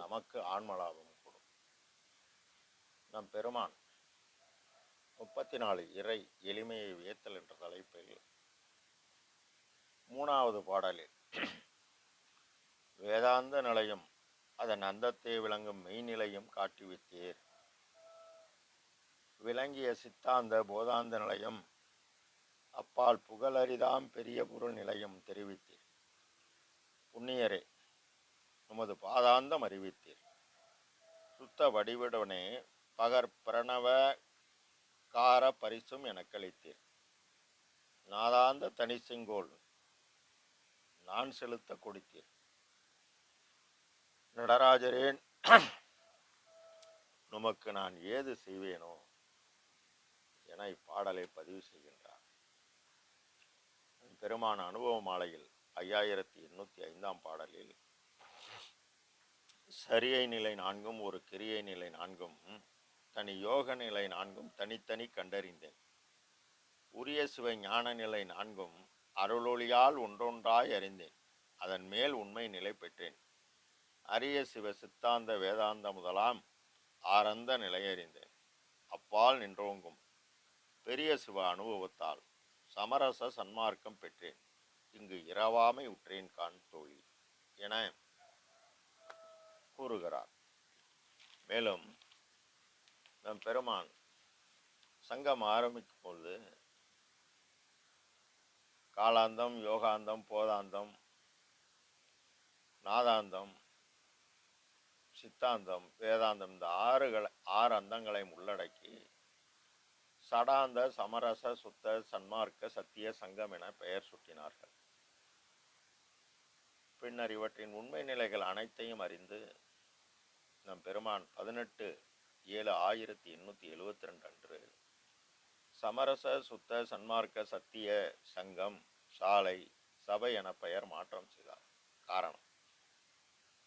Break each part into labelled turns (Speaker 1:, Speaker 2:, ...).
Speaker 1: நமக்கு ஆன்மலாபம் கொடுக்கும். நம் பெருமான் முப்பத்தி நாலு இறை எளிமையை வியத்தல் என்ற தலைப்பில் மூணாவது பாடலில் வேதாந்த நிலையம் அதன் அந்தத்தை விளங்கும் மெய்நிலையும் காட்டிவித்தீர். விளங்கிய சித்தாந்த போதாந்த நிலையம் அப்பால் புகழரிதாம் பெரிய பொருள் நிலையம் தெரிவித்தீர். புண்ணியரே உமது பாதாந்தம் அறிவித்தீர். சுத்த வடிவிடனே பகர் பிரணவ கார பரிசும் எனக்களித்தீர். நாதாந்த தனி செங்கோல் நான் செலுத்த கொடுத்தீர். நடராஜரேன் உமக்கு நான் ஏது செய்வேனோ என இப்பாடலை பதிவு செய்கின்றார். பெருமான அனுபவ மாலையில் ஐயாயிரத்தி எண்ணூற்றி ஐந்தாம் பாடலில் சரியை நிலை நான்கும் ஒரு கிரியை நிலை நான்கும் தனி யோக நிலை நான்கும் தனித்தனி கண்டறிந்தேன். உரிய சிவ ஞான நிலை நான்கும் அருளொளியால் ஒன்றொன்றாய் அறிந்தேன். அதன் மேல் உண்மை நிலை பெற்றேன். அரிய சிவ சித்தாந்த வேதாந்த முதலாம் ஆரந்த நிலையறிந்தேன். அப்பால் நின்றோங்கும். பெரிய சிவ அனுபவத்தால் சமரச சன்மார்க்கம் பெற்றேன். இங்கு இரவாமை உற்றேன் கான் தோழி. என கூறுகிறார். மேலும் நம் பெருமான் சங்கம் ஆரம்பிக்கும் பொழுது காலாந்தம் யோகாந்தம் போதாந்தம் நாதாந்தம் சித்தாந்தம் வேதாந்தம் இந்த ஆறுகளை ஆறு அந்தங்களையும் உள்ளடக்கி சடாந்த சமரச சுத்த சன்மார்க்க சத்திய சங்கம் என பெயர் சுட்டினார்கள். பின்னர் இவற்றின் உண்மை நிலைகள் அனைத்தையும் அறிந்து நம் பெருமான் பதினெட்டு ஏழு ஆயிரத்தி எண்ணூற்றி எழுவத்தி ரெண்டு அன்று சமரச சுத்த சன்மார்க்க சத்திய சங்கம் சாலை சபை என பெயர் மாற்றம் செய்தார். காரணம்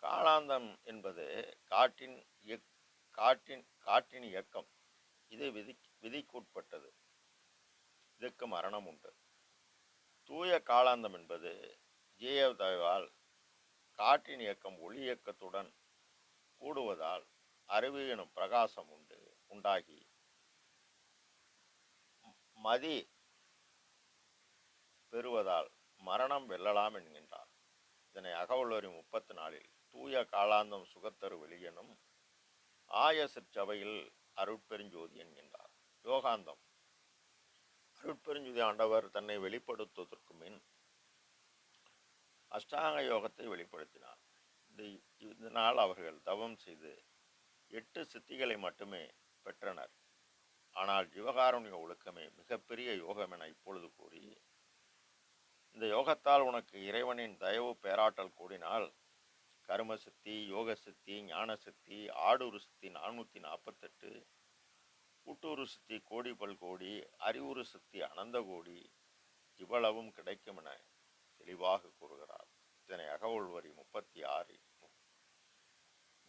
Speaker 1: காலாந்தம் என்பது காட்டின் இயக் காட்டின் காட்டின் இயக்கம். இது விதி விதிக்குட்பட்டது. இதுக்கு மரணம் உண்டு. தூய காலாந்தம் என்பது ஜீயதவால் காற்றின் இயக்கம் ஒளி இயக்கத்துடன் கூடுவதால் அறிவு எனும் பிரகாசம் உண்டு உண்டாகி. மதி பெறுவதால் மரணம் வெல்லலாம் என்கின்றார். இதனை அகவுள்ளவரி முப்பத்தி நாலில் தூய காலாந்தம் சுகத்தரு வெளியனும் ஆய சிற்சபையில் அருட்பெருஞ்சோதி என்கின்றார். யோகாந்தம். அருட்பெருஞ்சோதி ஆண்டவர் தன்னை வெளிப்படுத்துவதற்கு மின் அஷ்டாங்க யோகத்தை வெளிப்படுத்தினார். இந்த இதனால் அவர்கள் தவம் செய்து எட்டு சித்திகளை மட்டுமே பெற்றனர். ஆனால் ஜீவகாருண்ய ஒழுக்கமே மிகப்பெரிய யோகம் என இப்பொழுது கூறி இந்த யோகத்தால் உனக்கு இறைவனின் தயவு பேராற்றல் கூடினால் கர்ம சித்தி யோக சித்தி ஞான சித்தி ஆடூரு சித்தி நானூற்றி நாற்பத்தெட்டு கூட்டூரு சித்தி கோடி பல் கோடி அறிவுறு சித்தி அனந்த கோடி இவ்வளவும் கிடைக்கும் என தெளிவாக கூறுகிறார். இதனை அகவல் வரி முப்பத்தி ஆறு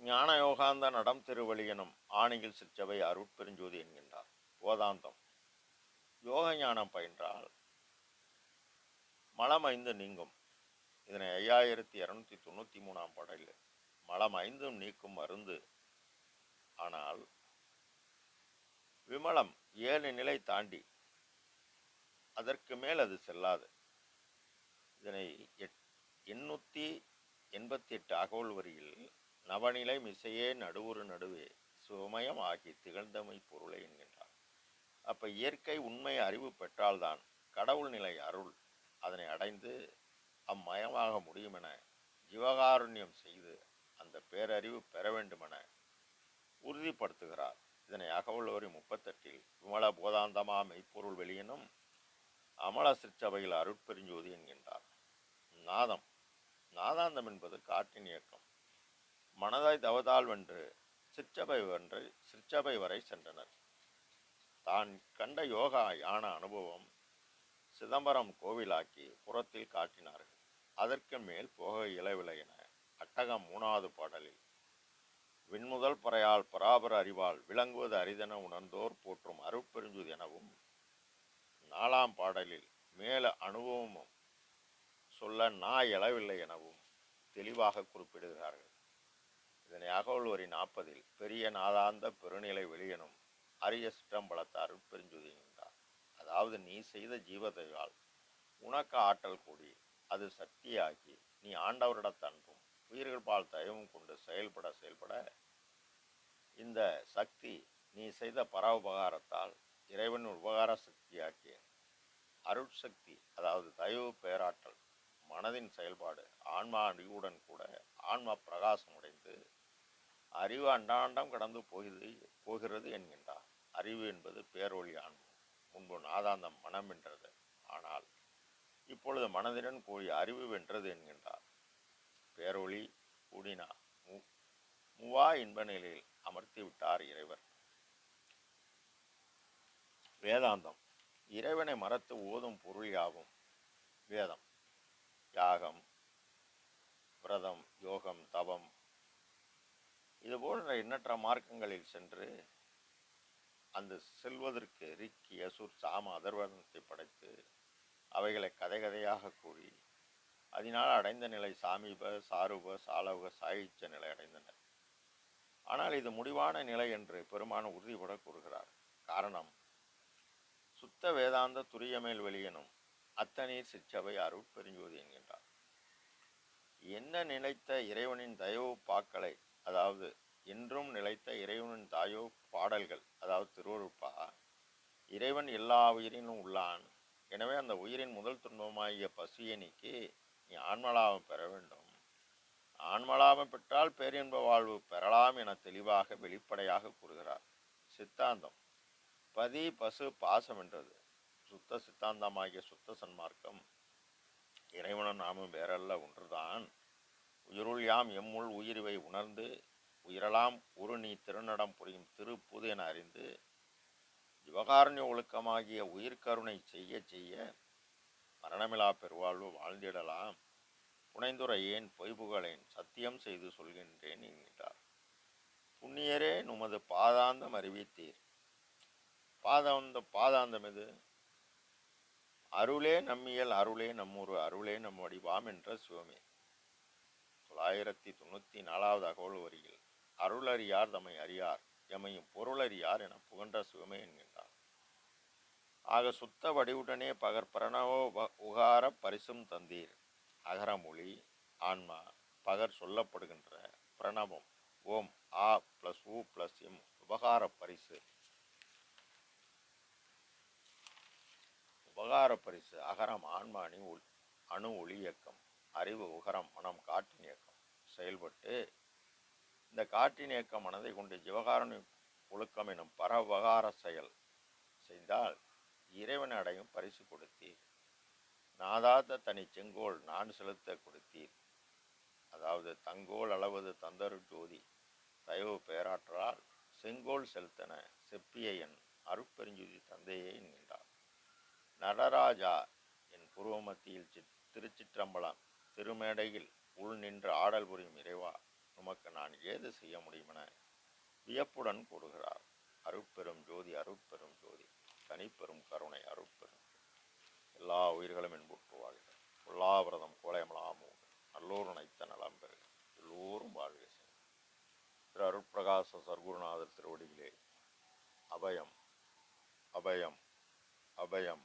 Speaker 1: ஞான யோகாந்த நடம் திருவழி எனும் ஆணையில் சிற்சபை அருட்பெருஞ்சோதி என்கின்றார். ஓதாந்தம். யோக ஞானம் பயின்றால் மலம் ஐந்து நீங்கும். இதனை ஐயாயிரத்தி இரநூத்தி தொண்ணூற்றி மூணாம் பாடலில் மலம் ஐந்தும் நீக்கும் மருந்து. ஆனால் விமலம் ஏழு நிலை தாண்டி அதற்கு மேல் அது செல்லாது. இதனை எட் எண்ணூற்றி எண்பத்தி எட்டு அகவல் வரியில் நவநிலை மிசையே நடுவுறு நடுவே சுமயம் ஆகி திகழ்ந்தமை பொருளை என்கின்றார். அப்போ இயற்கை உண்மை அறிவு பெற்றால்தான் கடவுள் நிலை அருள் அதனை அடைந்து அம்மயமாக முடியுமென ஜீவகாருண்யம் செய்து அந்த பேரறிவு பெற வேண்டுமென உறுதிப்படுத்துகிறார். இதனை அகவல் வரி முப்பத்தெட்டில் விமல போதாந்தமா மெய்ப்பொருள் வெளியினும் அமல சிற்சபையில் அருட்பெருஞ்சோதி என்கின்றார். நாதம் நாதாந்தம் என்பது காற்றின் இயக்கம். மனதாய் தவதால் வென்று சிற்றபை வென்று சிற்சபை வரை சென்றனர். தான் கண்ட யோகா யான அனுபவம் சிதம்பரம் கோவிலாக்கி புறத்தில் காட்டினார்கள். அதற்கு மேல் போக இயலவில்லை என அட்டகம் மூணாவது பாடலில் விண்முதல் பறையால் பராபர அறிவால் விளங்குவது அரிதென உணர்ந்தோர் போற்றும் அருட்பெருஞ்சுது எனவும் நாலாம் பாடலில் மேல அனுபவமும் சொல்ல நாய் எழவில்லை எனவும் தெளிவாக குறிப்பிடுகிறார்கள். இதனை அகவல் நாற்பதில் பெரிய நாதாந்த பெருநிலை வெளியனும் அரிய சிற்றம்பலத்தார் பெருஞ்சுதிகின்றார் அதாவது நீ செய்த ஜீவதையால் உனக்கு ஆற்றல் கூடி அது சக்தியாகி நீ ஆண்டவரிடத்தன்றும் உயிர்கள் பால் தயவும் கொண்டு செயல்பட செயல்பட இந்த சக்தி நீ செய்த பரவுபகாரத்தால் இறைவன் உபகார சக்தியாக்கிய அருட்சக்தி அதாவது தயவு பேராற்றல் மனதின் செயல்பாடு ஆன்மா அறிவுடன் கூட ஆன்மா பிரகாசம் அடைந்து அறிவு அண்டாண்டம் கடந்து போகிறது போகிறது என்கின்றார். அறிவு என்பது பேரொழி ஆன்மம் முன்பு நாதாந்தம் மனம் வென்றது. ஆனால் இப்பொழுது மனதிடன் கூடிய அறிவு வென்றது என்கின்றார். பேரொளி கூடினா மு மூவா இன்ப நிலையில் அமர்த்தி விட்டார் இறைவர். வேதாந்தம். இறைவனை மறத்து ஓதும் பொருள் யாவும்? வேதம். யாகம் விரதம் யோகம் தவம் இது போன்ற எண்ணற்ற மார்க்கங்களில் சென்று அந்த செல்வதற்கு ரிக்கி அசுர் சாம அதர்வனத்தை படைத்து அவைகளை கதை கதையாக கூறி அதனால் அடைந்த நிலை சாமீப சாரூப சாலவ சாகிச்ச நிலை அடைந்தனர் ஆனால் இது முடிவான நிலை என்று பெருமான உறுதிபட கூறுகிறார். காரணம் சுத்த வேதாந்த துரியமேல் வெளியனும் அத்தனீர் சிற்றவை அருட்பெருஞ்சோதி என்கின்றார். என்ன நினைத்த இறைவனின் தயவு பாக்களை அதாவது என்றும் நிலைத்த இறைவனின் தாயோ பாடல்கள் அதாவது திருவருப்பா இறைவன் எல்லா உயிரினும் உள்ளான். எனவே அந்த உயிரின் முதல் துன்பமாகிய பசியை நீக்கி நீ ஆன்மலாபம் பெற வேண்டும். ஆன்மலாபம் பெற்றால் பேரின்ப வாழ்வு பெறலாம் என தெளிவாக வெளிப்படையாக கூறுகிறார். சித்தாந்தம். பதி பசு பாசம் என்றது. சுத்த சித்தாந்தமாகிய சுத்த சன்மார்க்கம் இறைவனும் நாமும் வேறல்ல ஒன்றுதான். உயிருள் யாம் எம்முள் உயிர்வை உணர்ந்து உயிரலாம் ஒரு நீ திருநடம் புரியும் திருப்புது என அறிந்து ஜிவகாருண்ய ஒழுக்கமாகிய உயிர்கருணை செய்ய செய்ய மரணமிலா பெருவாழ்வு வாழ்ந்திடலாம். புனைந்துரையேன் பொய்புகளேன் சத்தியம் செய்து சொல்கின்றேன் என்கிறார் புண்ணியரே உமது பாதாந்தம் அறிவித்தீர். பாதாந்த பாதாந்தம் எது? அருளே நம்மியல் அருளே நம்மொரு அருளே நம் வடிவாம் என்ற சிவமே. தொள்ளாயிரத்தி தொண்ணூற்றி நாலாவது அகவல் வரியில் அருளறியார் தம்மை அறியார் எமையும் பொருளறியார் என புகன்ற சிவமே என்கின்றார் ஆக சுத்த வடிவுடனே பகர் உப- உகார பரிசும் தந்தீர். அகரமொழி ஆன்மா பகர் சொல்லப்படுகின்ற பிரணவம் ஓம் ஆ பிளஸ் ஊ பிளஸ் எம் உபகார பரிசு. உபகார பரிசு அகரம் ஆன்மானி ஒளி அணு ஒளி இயக்கம் அறிவு உகரம் மனம் காட்டின் இயக்கம். செயல்பட்டு இந்த காற்றின் இயக்க மனதை கொண்டு ஜீவகாரணி ஒழுக்கம் எனும் பரவகார செயல் செய்தால் இறைவன் அடையும் பரிசு கொடுத்தீர். நாதாத தனி செங்கோல் நான் செலுத்த கொடுத்தீர். அதாவது தங்கோல் அளவது தந்தரு ஜோதி தயவு பேராற்றால் செங்கோல் செலுத்தன செப்பிய என் அருட்பெருஞ்சுதி தந்தையை என்கின்றார். நடராஜா என் பூர்வ மத்தியில் சிற் திருச்சிற்றம்பலம் திருமேடையில் உள் நின்று ஆடல் புரியும் இறைவா உமக்கு நான் ஏது செய்ய முடியுமென வியப்புடன் கூறுகிறார். அருட்பெரும் ஜோதி அருட்பெரும் ஜோதி தனிப்பெரும் கருணை அருட்பெரும் எல்லா உயிர்களும் இன்புற்று வாழ்க பொல்லாவிரதம் கோலையமலாமோ நல்லோர் நினைத்த நலம் பெறுக. எல்லோரும் வாழ்க திரு அருட்பிரகாச சர்க்குருநாதர் திருவடியிலே அபயம் அபயம் அபயம்